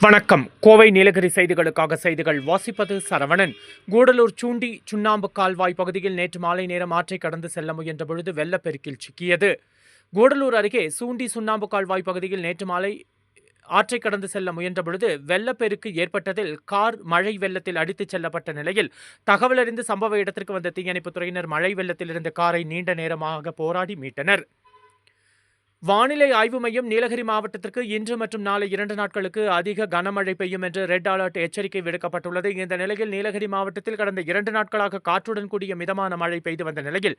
வணக்கம். கோவை நீலகிரி செய்திகளுக்காக செய்திகள் வாசிப்பது சரவணன். கூடலூர் சூண்டி சுண்ணாம்பு கால்வாய் பகுதியில் நேற்று மாலை நேரம் ஆற்றை கடந்து செல்ல முயன்ற பொழுது வெள்ளப்பெருக்கில் சிக்கியது. கூடலூர் அருகே சூண்டி சுண்ணாம்பு கால்வாய் பகுதியில் நேற்று மாலை ஆற்றை கடந்து செல்ல முயன்ற பொழுது வெள்ளப்பெருக்கு ஏற்பட்டதில் கார் மழை வெள்ளத்தில் அடித்துச் செல்லப்பட்ட நிலையில் தகவலறிந்து சம்பவ இடத்திற்கு வந்த தீயணைப்புத் துறையினர் மழை வெள்ளத்தில் இருந்த காரை நீண்ட நேரமாக போராடி மீட்டனர். வானிலை ஆய்வு மையம் நீலகிரி மாவட்டத்திற்கு இன்று மற்றும் நாளை இரண்டு நாட்களுக்கு அதிக கனமழை பெய்யும் என்று ரெட் அலர்ட் எச்சரிக்கை விடுக்கப்பட்டுள்ளது. இந்த நிலையில் நீலகிரி மாவட்டத்தில் கடந்த இரண்டு நாட்களாக காற்றுடன் கூடிய மிதமான மழை பெய்து வந்த நிலையில்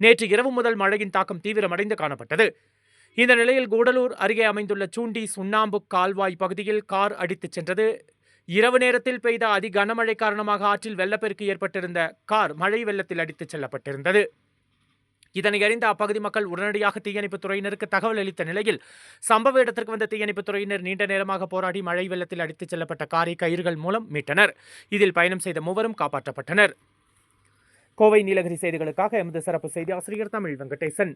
நேற்று இரவு முதல் மழையின் தாக்கம் தீவிரமடைந்து காணப்பட்டது. இந்த நிலையில் கூடலூர் அருகே அமைந்துள்ள சூண்டி சுண்ணாம்பு கால்வாய் பகுதியில் கார் அடித்துச் சென்றது. இரவு நேரத்தில் பெய்த அதி கனமழை காரணமாக ஆற்றில் வெள்ளப்பெருக்கு ஏற்பட்டிருந்த கார் மழை வெள்ளத்தில் அடித்துச் செல்லப்பட்டிருந்தது. இதனை அறிந்த அப்பகுதி மக்கள் உடனடியாக தீயணைப்புத் துறையினருக்கு தகவல் அளித்த நிலையில் சம்பவ இடத்திற்கு வந்த தீயணைப்புத் துறையினர் நீண்ட நேரமாக போராடி மழை வெள்ளத்தில் அடித்துச் செல்லப்பட்ட காரை கயிறுகள் மூலம் மீட்டனர். இதில் பயணம் செய்த மூவரும் காப்பாற்றப்பட்டனர். கோவை நீலகிரி செய்திகளுக்காக எமது சிறப்பு செய்தி ஆசிரியர் தமிழ் வெங்கடேசன்.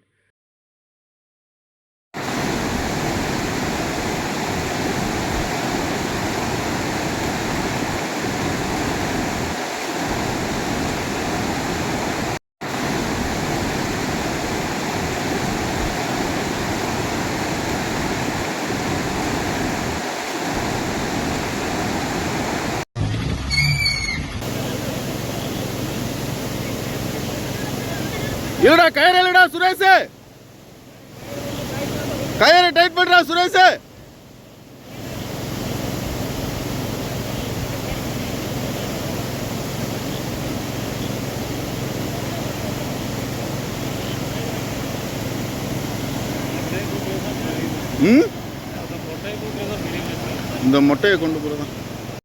இருடா கயிறு இல்லடா சுரேஷ். கயிறு டைட் பண்றா சுரேஷ். ம்? இந்த மொட்டையை கொண்டு போகிறதான்